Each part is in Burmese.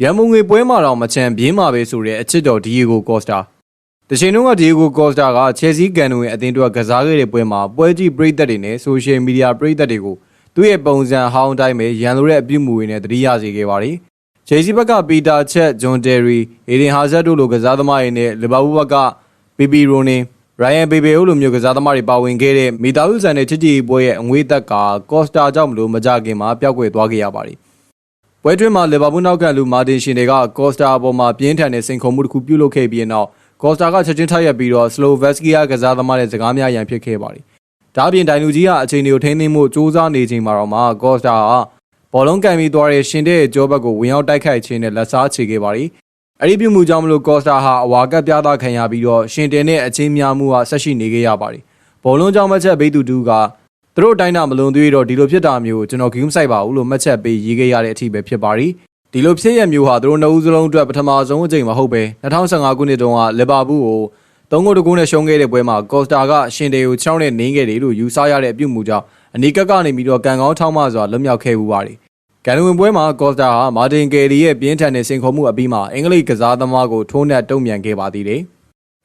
ရန်မုံငွေပွဲမှာတော့မချန်ပြင်းမှာပဲဆိုတဲ့အချစ်တော်ဒီယေဂိုကော့စတာတချိန်လုံးကဒီယေဂိုကော့စတာကချယ်ဆီကန်နူရဲ့အသင်းတော်ကစားခဲ့တဲ့ပွဲမှာပွဲကြည့်ပရိသတ်တွေနဲ့ဆိုရှယ်မီဒီယာပရိသတ်တွေကိုသူ့ရဲ့ပုံစံဟောင်းတိုင်းပဲရန်လိုတဲ့အပြုအမူတွေနဲ့သတိရစေခဲ့ပါတယ်ချယ်ဆီဘက်ကပီတာချက်ဂျွန်တယ်ရီအေဒင်ဟာဇတ်တို့လိုကစားသမားတွေနဲ့လီဗာပူးဘက်ကပီပီရိုနင်ရိုင်ယန်ဘေဘေအိုလိုမျိုးကစားသမားတွေပါဝင်ခဲ့တဲ့မီတာဥဆန်နဲ့ချစ်ကြည်ပွဲရဲ့အငွေသက်ကကော့စတာကြောင့်မလို့မကြခင်မှာပျောက်ကွယ်သွားခဲ့ရပါတယ် ပွဲတွင်းမှာလီဗာပူးနောက်ကန်လူမာတင်ရှင်တွေကကော့စတာအပေါ်မှာပြင်းထန်တဲ့စိန်ခေါ်မှုတစ်ခုပြုလုပ်ခဲ့ပြီးတဲ့နောက်ကော့စတာကချက်ချင်းထပ်ရက်ပြီးတော့စလိုဗက်စကီယာကစားသမားတဲ့စကားများရန်ဖြစ်ခဲ့ပါတယ်။ဒါအပြင်ဒိုင်လူကြီးကအချိန်တွေကိုထိန်းသိမ်းမှုစူးစမ်းနေချိန်မှာတော့မှကော့စတာကဘောလုံးကန်ပြီးသွားတဲ့ရှင်တဲ့ကြောဘက်ကိုဝင်ရောက်တိုက်ခိုက်ခြင်းနဲ့လက်စားချေခဲ့ပါတယ်။အဲ့ဒီပြုမှုကြောင့်မလို့ကော့စတာဟာအဝါကပ်ပြသခံရပြီးတော့ရှင်တင်နဲ့အချင်းများမှုဟာဆက်ရှိနေခဲ့ရပါတယ်။ဘောလုံးကြောင့်မချက်ဘိတ်တူတူက သူတို့အတိုင်းတာမလွန်သေးတော့ဒီလိုဖြစ်တာမျိုးကိုကျွန်တော်ဂိမ်းဆိုင်ပါဘူးလို့မှတ်ချက်ပေးရေးခဲ့ရတဲ့အထိပဲဖြစ်ပါရီဒီလိုဖြစ်ရမျိုးဟာသူတို့နှစ်ဦးစလုံးအတွက်ပထမဆုံးအကြိမ်မဟုတ်ပဲ2015ခုနှစ်တုန်းကလီဗာပူးကို၃ဂိုးတကူနဲ့ရှုံးခဲ့တဲ့ပွဲမှာကော့စတာကရှင်တေကို6နဲ့နင်းခဲ့တယ်လို့ယူဆရတဲ့အပြုတ်မှုကြောင့်အနီးကပ်ကနေပြီးတော့ကန်ကောင်းထောင်းမစွာလွတ်မြောက်ခဲ့မှုပါတယ်ကန်ဝင်ပွဲမှာကော့စတာဟာမာတင်ကယ်လီရဲ့ပြင်းထန်တဲ့စင်ခေါ်မှုအပြီးမှာအင်္ဂလိပ်ကစားသမားကိုထိုးနှက်တုံ့ပြန်ခဲ့ပါသေးတယ်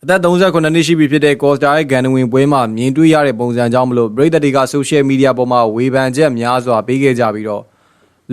အသက်38နှစ်ရှိပြီဖြစ်တဲ့ကော့စတာရဲ့ဂန်နဝင်ပွဲမှာမြင်တွေ့ရတဲ့ပုံစံကြောင့်မလို့ပရိသတ်တွေကဆိုရှယ်မီဒီယာပေါ်မှာဝေဖန်ချက်များစွာပေးခဲ့ကြပြီးတော့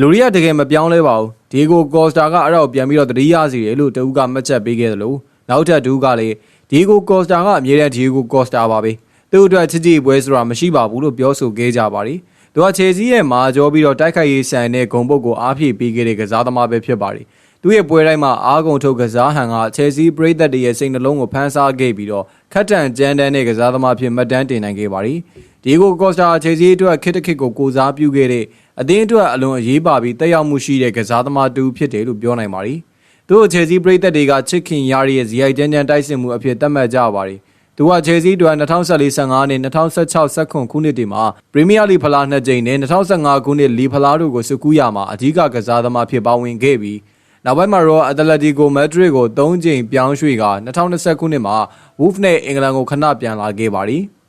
လူရီကတကယ်မပြောင်းလဲပါဘူးဒီကိုကော့စတာကအဲ့ဒါကိုပြန်ပြီးတော့တတိယစီတယ်လို့တဦးကမှတ်ချက်ပေးခဲ့တယ်လို့နောက်ထပ်ဒူးကလည်းဒီကိုကော့စတာကအမြဲတမ်းဒီကိုကော့စတာပါပဲသူ့အတွက်ချစ်ကြည်ပွဲဆိုတာမရှိပါဘူးလို့ပြောဆိုခဲ့ကြပါတယ်သူကခြေစည်းရဲ့မာကြောပြီးတော့တိုက်ခိုက်ရေးဆန်တဲ့ဂုံပုတ်ကိုအားဖြည့်ပေးခဲ့တဲ့ကစားသမားပဲဖြစ်ပါတယ် သူ့ရဲ့ပွဲတိုင်းမှာအားကုန်ထုတ်ကစားဟန်ကချယ်ဆီပရိသတ်တွေရဲ့စိတ်နှလုံးကိုဖန်ဆားခဲ့ပြီးတော့ခက်တန်ကြမ်းတမ်းတဲ့ကစားသမားဖြစ်မှတ်တမ်းတင်နိုင်ခဲ့ပါတယ်။ဒီကိုကော့စတာချယ်ဆီအတွက်ခစ်တခစ်ကိုကိုစားပြုခဲ့တဲ့အသင်းအတွက်အလွန်အရေးပါပြီးတက်ရောက်မှုရှိတဲ့ကစားသမားတူဖြစ်တယ်လို့ပြောနိုင်ပါတယ်။သူ့ချယ်ဆီပရိသတ်တွေကချစ်ခင်ရရဲ့ဇီအိုက်တန်းတန်းတိုက်စစ်မှုအဖြစ်သတ်မှတ်ကြပါတယ်။သူကချယ်ဆီအတွက်2014-15နဲ့2016-17ခုနှစ်တွေမှာပရီးမီးယားလိဖလားနှစ်ကြိမ်နဲ့2015ခုနှစ်လီဖလားတို့ကိုစုကူးရမှာအဓိကကစားသမားဖြစ်ပါဝင်ခဲ့ပြီး နောက်ပိုင်းမှာတော့အက်တလက်တီကိုမက်ဒရစ်ကို၃ကြိမ်ပြောင်းရွှေ့က2020ခုနှစ်မှာဝူဖ်နဲ့အင်္ဂလန်ကိုခဏပြန်လာခဲ့ပါသည်။